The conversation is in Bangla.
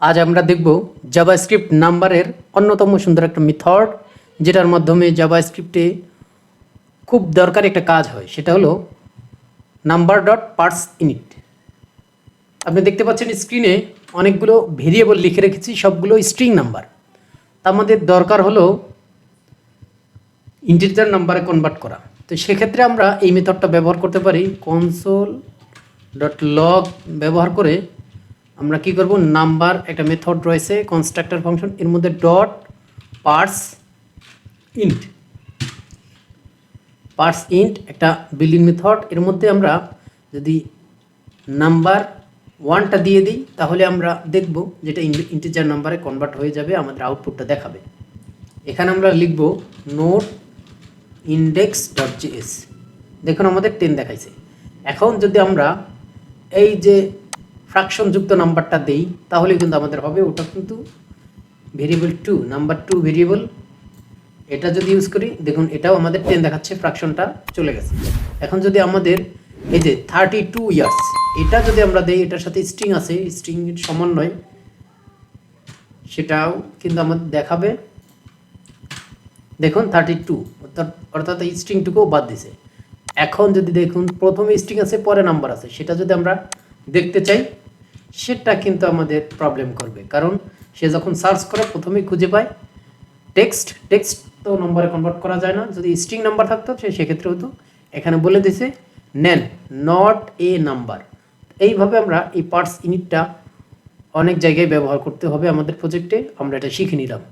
আজ আমরা দেখব জাভাস্ক্রিপ্ট নাম্বারের অন্যতম সুন্দর একটা মেথড যেটার মাধ্যমে জাভাস্ক্রিপ্টে খুব দরকারি একটা কাজ হয়। সেটা হলো নাম্বার ডট পার্টস ইনিট আপনি দেখতে পাচ্ছেন স্ক্রিনে অনেকগুলো ভেরিয়েবল লিখে রেখেছি, সবগুলো স্ট্রিং নাম্বার তার মধ্যে দরকার হলো ইন্টিজার নাম্বারে কনভার্ট করা। তো সেক্ষেত্রে আমরা এই মেথডটা ব্যবহার করতে পারি কনসোল ডট লগ ব্যবহার করে আমরা কি করব? নাম্বার, একটা মেথড রয়েছে কনস্ট্রাক্টর ফাংশন এর মধ্যে dot parse int parse int একটা বিল্ডিং মেথড এর মধ্যে আমরা যদি নাম্বার ওয়ানটা দিয়ে দিই, তাহলে আমরা দেখব যেটা ইন্টিজার নাম্বারে কনভার্ট হয়ে যাবে, আমাদের আউটপুটটা দেখাবে। এখানে আমরা লিখব নোট ইন্ডেক্স ডট জিএস দেখুন, আমাদের টেন দেখাইছে। এখন যদি আমরা এই যে ফ্র্যাকশন যুক্ত নাম্বারটা দেই তাহলে কিন্তু আমাদের হবে। ওটা কিন্তু variable two number two variable এটা যদি ইউজ করি, দেখুন, এটাও আমাদের টেন দেখাচ্ছে ফ্র্যাকশনটা চলে গেছে। এখন যদি আমাদের এই যে থার্টি টু ইয়ার্স এটা যদি আমরা দেই, এটার সাথে স্ট্রিং আছে স্ট্রিং সমন্বয় সেটাও কিন্তু আমাদের দেখাবে। দেখুন থার্টি টু অর্থাৎ অর্থাৎ এই স্ট্রিংটুকুও বাদ দিছে। এখন যদি দেখুন, প্রথমে স্ট্রিং আছে, পরে নাম্বার আছে। সেটা যদি আমরা দেখতে চাই, সেটা কিন্তু আমাদের প্রবলেম করবে। কারণ সে যখন সার্চ করে, প্রথমেই খুঁজে পায় টেক্সট টেক্সট তো নম্বরে কনভার্ট করা যায় না। যদি স্ট্রিং নাম্বার থাকতো, সে সেক্ষেত্রে হতো। এখানে বলে দিছে, নেন নট এ নাম্বার এইভাবে আমরা এই পার্টস ইউনিটটা অনেক জায়গায় ব্যবহার করতে হবে আমাদের প্রজেক্টে আমরা এটা শিখে নিলাম।